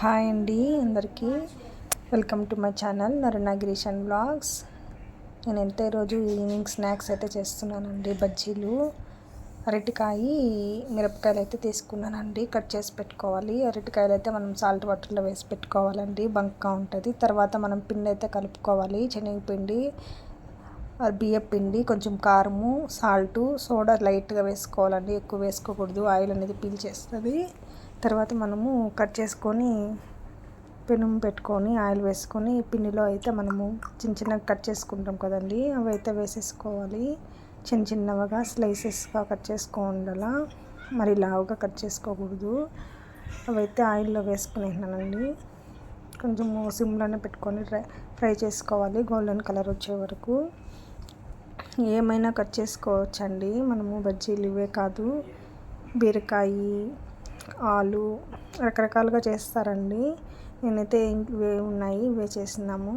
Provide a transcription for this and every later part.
Hi అండి అందరికీ. Welcome to my channel నరుణగిరీషన్ బ్లాగ్స్. నేను ఎంత ఈరోజు ఈవినింగ్ స్నాక్స్ అయితే చేస్తున్నానండి బజ్జీలు అరటికాయ మిరపకాయలు అయితే తీసుకున్నానండి కట్ చేసి పెట్టుకోవాలి. అరటికాయలు అయితే మనం సాల్ట్ వాటర్లో వేసి పెట్టుకోవాలండి బంక్గా ఉంటుంది. తర్వాత మనం పిండి అయితే కలుపుకోవాలి శనగపిండి బియ్యం పిండి కొంచెం కారము సాల్టు సోడా లైట్గా వేసుకోవాలండి. ఎక్కువ వేసుకోకూడదు ఆయిల్ అనేది పీల్చేస్తుంది తర్వాత మనము కట్ చేసుకొని పెనుము పెట్టుకొని ఆయిల్ వేసుకొని పిండిలో అయితే మనము చిన్న చిన్నగా కట్ చేసుకుంటాం కదండి. అవి అయితే వేసేసుకోవాలి. చిన్న చిన్నవిగా స్లైసెస్గా కట్ చేసుకోండాల. మరి లావుగా కట్ చేసుకోకూడదు. అవైతే ఆయిల్లో వేసుకునేసినానండి. కొంచెం సిమ్లోనే పెట్టుకొని ఫ్రై ఫ్రై చేసుకోవాలి. గోల్డెన్ కలర్ వచ్చే వరకు. ఏమైనా కట్ చేసుకోవచ్చండి. మనము బజ్జీలు ఇవే కాదు. బీరకాయి ఆలు రకరకాలుగా చేస్తారండి. నేనైతే ఇవే ఉన్నాయి ఇవే చేసినాము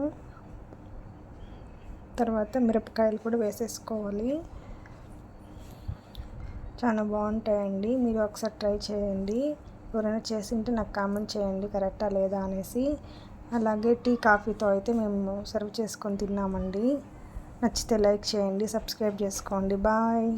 తర్వాత మిరపకాయలు కూడా వేసేసుకోవాలి. చాలా బాగుంటాయండి. మీరు ఒకసారి ట్రై చేయండి. ఎవరైనా చేసింటే నాకు కామెంట్ చేయండి కరెక్టా లేదా అనేసి. అలాగే టీ కాఫీతో అయితే మేము సర్వ్ చేసుకొని తిన్నామండి. నచ్చితే లైక్ చేయండి సబ్స్క్రైబ్ చేసుకోండి. బాయ్.